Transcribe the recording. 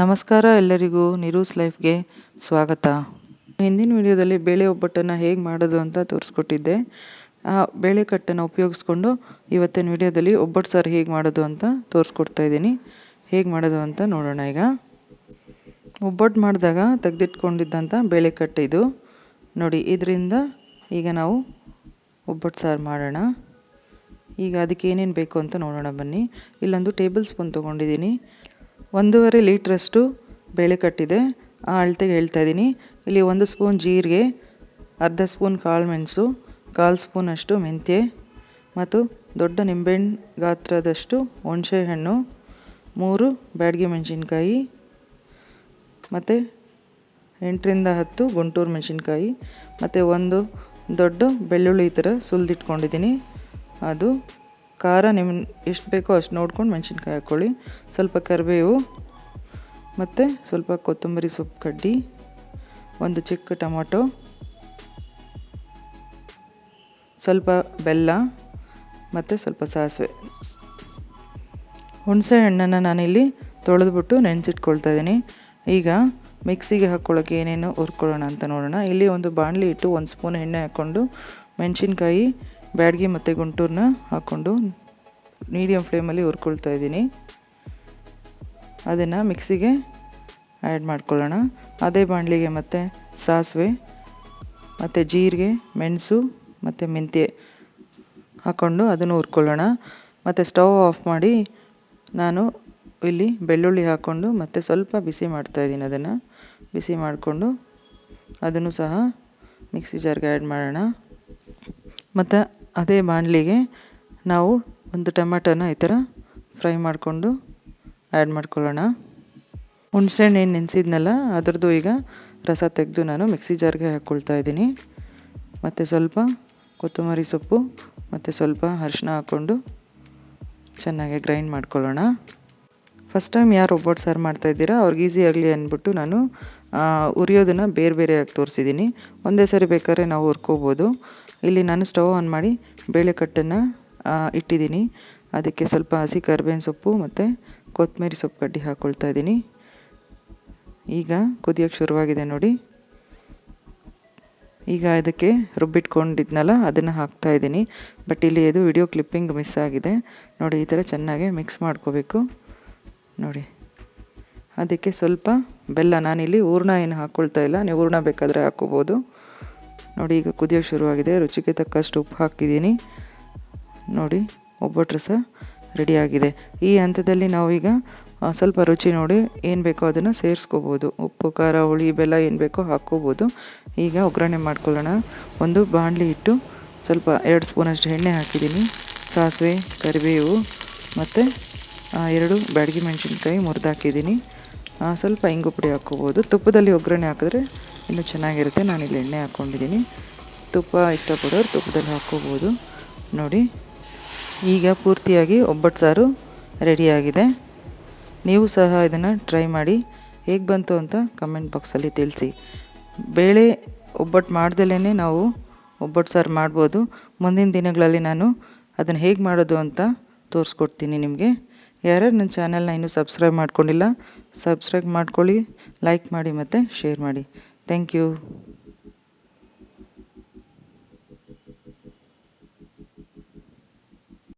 ನಮಸ್ಕಾರ ಎಲ್ಲರಿಗೂ ನಿರೂಸ್ ಲೈಫ್ಗೆ ಸ್ವಾಗತ. ಹಿಂದಿನ ವಿಡಿಯೋದಲ್ಲಿ ಬೇಳೆ ಒಬ್ಬಟ್ಟನ್ನು ಹೇಗೆ ಮಾಡೋದು ಅಂತ ತೋರಿಸ್ಕೊಟ್ಟಿದ್ದೆ. ಆ ಬೇಳೆ ಕಟ್ಟನ್ನು ಉಪಯೋಗಿಸ್ಕೊಂಡು ಇವತ್ತಿನ ವಿಡಿಯೋದಲ್ಲಿ ಒಬ್ಬಟ್ಟು ಸಾರು ಹೇಗೆ ಮಾಡೋದು ಅಂತ ತೋರಿಸ್ಕೊಡ್ತಾ ಇದ್ದೀನಿ. ಹೇಗೆ ಮಾಡೋದು ಅಂತ ನೋಡೋಣ ಈಗ. ಒಬ್ಬಟ್ಟು ಮಾಡಿದಾಗ ತೆಗೆದಿಟ್ಕೊಂಡಿದ್ದಂಥ ಬೇಳೆ ಕಟ್ಟು ಇದು. ನೋಡಿ, ಇದರಿಂದ ಈಗ ನಾವು ಒಬ್ಬಟ್ಟು ಸಾರು ಮಾಡೋಣ. ಈಗ ಅದಕ್ಕೆ ಏನೇನು ಬೇಕು ಅಂತ ನೋಡೋಣ ಬನ್ನಿ. ಇಲ್ಲೊಂದು ಟೇಬಲ್ ಸ್ಪೂನ್ ತೊಗೊಂಡಿದ್ದೀನಿ. ಒಂದೂವರೆ ಲೀಟ್ರಷ್ಟು ಬೇಳೆ ಕಟ್ಟಿದೆ. ಆ ಅಳತೆಗೆ ಹೇಳ್ತಾ ಇದ್ದೀನಿ. ಇಲ್ಲಿ ಒಂದು ಸ್ಪೂನ್ ಜೀರಿಗೆ, ಅರ್ಧ ಸ್ಪೂನ್ ಕಾಳು ಮೆಣಸು, ಕಾಲು ಸ್ಪೂನಷ್ಟು ಮೆಂತ್ಯ ಮತ್ತು ದೊಡ್ಡ ನಿಂಬೆಹಣ್ಣು ಗಾತ್ರದಷ್ಟು ಹುಣಸೆಹಣ್ಣು, ಮೂರು ಬ್ಯಾಡಗಿ ಮೆಣಸಿನ್ಕಾಯಿ ಮತ್ತು ಎಂಟರಿಂದ ಹತ್ತು ಗುಂಟೂರು ಮೆಣಸಿನ್ಕಾಯಿ ಮತ್ತು ಒಂದು ದೊಡ್ಡ ಬೆಳ್ಳುಳ್ಳಿ ಥರ ಸುಲಿದಿಟ್ಕೊಂಡಿದ್ದೀನಿ. ಅದು ಖಾರ ನಿಮ್ಮ ಎಷ್ಟು ಬೇಕೋ ಅಷ್ಟು ನೋಡ್ಕೊಂಡು ಮೆಣಸಿನ್ಕಾಯಿ ಹಾಕ್ಕೊಳ್ಳಿ ಸ್ವಲ್ಪ ಕರಿಬೇವು ಮತ್ತು ಸ್ವಲ್ಪ ಕೊತ್ತಂಬರಿ ಸೊಪ್ಪು ಕಡ್ಡಿ, ಒಂದು ಚಿಕ್ಕ ಟೊಮೊಟೊ, ಸ್ವಲ್ಪ ಬೆಲ್ಲ ಮತ್ತು ಸ್ವಲ್ಪ ಸಾಸಿವೆ. ಹುಣಸೆ ಹಣ್ಣನ್ನು ನಾನಿಲ್ಲಿ ತೊಳೆದ್ಬಿಟ್ಟು ನೆನೆಸಿಟ್ಕೊಳ್ತಾ ಇದ್ದೀನಿ. ಈಗ ಮಿಕ್ಸಿಗೆ ಹಾಕ್ಕೊಳ್ಳೋಕೆ ಏನೇನು ಹುರ್ಕೊಳ್ಳೋಣ ಅಂತ ನೋಡೋಣ. ಇಲ್ಲಿ ಒಂದು ಬಾಣಲಿ ಇಟ್ಟು ಒಂದು ಸ್ಪೂನ್ ಎಣ್ಣೆ ಹಾಕ್ಕೊಂಡು ಮೆಣಸಿನ್ಕಾಯಿ ಬ್ಯಾಡಗಿ ಮತ್ತು ಗುಂಟೂರನ್ನ ಹಾಕ್ಕೊಂಡು ಮೀಡಿಯಮ್ ಫ್ಲೇಮಲ್ಲಿ ಹುರ್ಕೊಳ್ತಾ ಇದ್ದೀನಿ. ಅದನ್ನು ಮಿಕ್ಸಿಗೆ ಆ್ಯಡ್ ಮಾಡ್ಕೊಳ್ಳೋಣ. ಅದೇ ಬಾಣಲಿಗೆ ಮತ್ತು ಸಾಸಿವೆ, ಮತ್ತು ಜೀರಿಗೆ, ಮೆಣಸು, ಮತ್ತು ಮೆಂತ್ಯ ಹಾಕ್ಕೊಂಡು ಅದನ್ನು ಹುರ್ಕೊಳ್ಳೋಣ. ಮತ್ತು ಸ್ಟವ್ ಆಫ್ ಮಾಡಿ ನಾನು ಇಲ್ಲಿ ಬೆಳ್ಳುಳ್ಳಿ ಹಾಕ್ಕೊಂಡು ಮತ್ತು ಸ್ವಲ್ಪ ಬಿಸಿ ಮಾಡ್ತಾಯಿದ್ದೀನಿ ಅದನ್ನು. ಬಿಸಿ ಮಾಡಿಕೊಂಡು ಅದನ್ನು ಸಹ ಮಿಕ್ಸಿ ಜಾರ್ಗೆ ಆ್ಯಡ್ ಮಾಡೋಣ. ಮತ್ತು ಅದೇ ಬಾಣಲಿಗೆ ನಾವು ಒಂದು ಟೊಮೆಟೊನ ಈ ಥರ ಫ್ರೈ ಮಾಡಿಕೊಂಡು ಆ್ಯಡ್ ಮಾಡ್ಕೊಳ್ಳೋಣ. ಹುಣಸೆಹಣ್ಣು ಏನು ನೆನೆಸಿದ್ನಲ್ಲ, ಅದರದ್ದು ಈಗ ರಸ ತೆಗೆದು ನಾನು ಮಿಕ್ಸಿ ಜಾರ್ಗೆ ಹಾಕ್ಕೊಳ್ತಾ ಇದ್ದೀನಿ. ಮತ್ತು ಸ್ವಲ್ಪ ಕೊತ್ತಂಬರಿ ಸೊಪ್ಪು, ಮತ್ತು ಸ್ವಲ್ಪ ಅರಿಶಿನ ಹಾಕ್ಕೊಂಡು ಚೆನ್ನಾಗಿ ಗ್ರೈಂಡ್ ಮಾಡ್ಕೊಳ್ಳೋಣ. ಫಸ್ಟ್ ಟೈಮ್ ಯಾರು ಒಬ್ಬಟ್ಟು ಸಾರು ಮಾಡ್ತಾಯಿದ್ದೀರಾ ಅವ್ರಿಗೆ ಈಸಿ ಆಗಲಿ ಅಂದ್ಬಿಟ್ಟು ನಾನು ಉರಿಯೋದನ್ನು ಬೇರೆ ಬೇರೆಯಾಗಿ ತೋರಿಸಿದ್ದೀನಿ. ಒಂದೇ ಸರಿ ಬೇಕಾದ್ರೆ ನಾವು ಹುರ್ಕೋಬೋದು. ಇಲ್ಲಿ ನಾನು ಸ್ಟವ್ ಆನ್ ಮಾಡಿ ಬೇಳೆ ಕಟ್ಟನ್ನು ಇಟ್ಟಿದ್ದೀನಿ. ಅದಕ್ಕೆ ಸ್ವಲ್ಪ ಹಸಿ ಕರ್ಬೇವಿನ ಸೊಪ್ಪು ಮತ್ತು ಕೊತ್ತಂಬರಿ ಸೊಪ್ಪು ಕಡ್ಡಿ ಹಾಕ್ಕೊಳ್ತಾ ಇದ್ದೀನಿ. ಈಗ ಕುದಿಯೋಕ್ಕೆ ಶುರುವಾಗಿದೆ ನೋಡಿ. ಈಗ ಇದಕ್ಕೆ ರುಬ್ಬಿಟ್ಕೊಂಡಿದ್ನಲ್ಲ, ಅದನ್ನು ಹಾಕ್ತಾ ಇದ್ದೀನಿ. ಬಟ್ ಇಲ್ಲಿ ಇದು ವಿಡಿಯೋ ಕ್ಲಿಪ್ಪಿಂಗ್ ಮಿಸ್ ಆಗಿದೆ. ನೋಡಿ, ಈ ಥರ ಚೆನ್ನಾಗಿ ಮಿಕ್ಸ್ ಮಾಡ್ಕೋಬೇಕು. ನೋಡಿ. ಅದಕ್ಕೆ ಸ್ವಲ್ಪ ಬೆಲ್ಲ ನಾನಿಲ್ಲಿ ಹೂರ್ಣ ಏನು ಹಾಕ್ಕೊಳ್ತಾ ಇಲ್ಲ. ನೀವು ಹೂರ್ಣ ಬೇಕಾದರೆ ಹಾಕ್ಕೋಬೋದು ನೋಡಿ, ಈಗ ಕುದಿಯೋಕ್ಕೆ ಶುರುವಾಗಿದೆ. ರುಚಿಗೆ ತಕ್ಕಷ್ಟು ಉಪ್ಪು ಹಾಕಿದ್ದೀನಿ. ನೋಡಿ ಒಬ್ಬಟ್ಟು ರಸ ರೆಡಿಯಾಗಿದೆ. ಈ ಹಂತದಲ್ಲಿ ನಾವೀಗ ಸ್ವಲ್ಪ ರುಚಿ ನೋಡಿ ಏನು ಬೇಕೋ ಅದನ್ನು ಸೇರಿಸ್ಕೋಬೋದು. ಉಪ್ಪು, ಖಾರ, ಹುಳಿ, ಬೆಲ್ಲ ಏನು ಬೇಕೋ ಹಾಕ್ಕೋಬೋದು ಈಗ ಒಗ್ಗರಣೆ ಮಾಡ್ಕೊಳ್ಳೋಣ. ಒಂದು ಬಾಣಲಿ ಇಟ್ಟು ಸ್ವಲ್ಪ ಎರಡು ಸ್ಪೂನಷ್ಟು ಎಣ್ಣೆ ಹಾಕಿದ್ದೀನಿ. ಸಾಸಿವೆ, ಕರಿಬೇವು ಮತ್ತು ಎರಡು ಬ್ಯಾಡಗಿ ಮೆಣಸಿನ್ಕಾಯಿ ಮುರಿದು ಹಾಕಿದ್ದೀನಿ ಸ್ವಲ್ಪ ಇಂಗು ಪುಡಿ ಹಾಕ್ಕೋಬೋದು. ತುಪ್ಪದಲ್ಲಿ ಒಗ್ಗರಣೆ ಹಾಕಿದ್ರೆ ಇನ್ನೂ ಚೆನ್ನಾಗಿರುತ್ತೆ. ನಾನಿಲ್ಲಿ ಎಣ್ಣೆ ಹಾಕ್ಕೊಂಡಿದ್ದೀನಿ. ತುಪ್ಪ ಇಷ್ಟಪಡೋರು ತುಪ್ಪದಲ್ಲಿ ಹಾಕ್ಕೋಬೋದು. ನೋಡಿ, ಈಗ ಪೂರ್ತಿಯಾಗಿ ಒಬ್ಬಟ್ಟು ಸಾರು ರೆಡಿಯಾಗಿದೆ. ನೀವು ಸಹ ಇದನ್ನು ಟ್ರೈ ಮಾಡಿ. ಹೇಗೆ ಬಂತು ಅಂತ ಕಮೆಂಟ್ ಬಾಕ್ಸಲ್ಲಿ ತಿಳಿಸಿ. ಬೇಳೆ ಒಬ್ಬಟ್ಟು ಮಾಡ್ದಲೇ ನಾವು ಒಬ್ಬಟ್ಟು ಸಾರು ಮಾಡ್ಬೋದು. ಮುಂದಿನ ದಿನಗಳಲ್ಲಿ ನಾನು ಅದನ್ನು ಹೇಗೆ ಮಾಡೋದು ಅಂತ ತೋರಿಸ್ಕೊಡ್ತೀನಿ ನಿಮಗೆ. ಯಾರ್ಯಾರು ನನ್ನ ಚಾನಲ್ನ ಇನ್ನೂ ಸಬ್ಸ್ಕ್ರೈಬ್ ಮಾಡ್ಕೊಂಡಿಲ್ಲ, ಸಬ್ಸ್ಕ್ರೈಬ್ ಮಾಡ್ಕೊಳ್ಳಿ, ಲೈಕ್ ಮಾಡಿ ಮತ್ತು ಶೇರ್ ಮಾಡಿ. Thank you.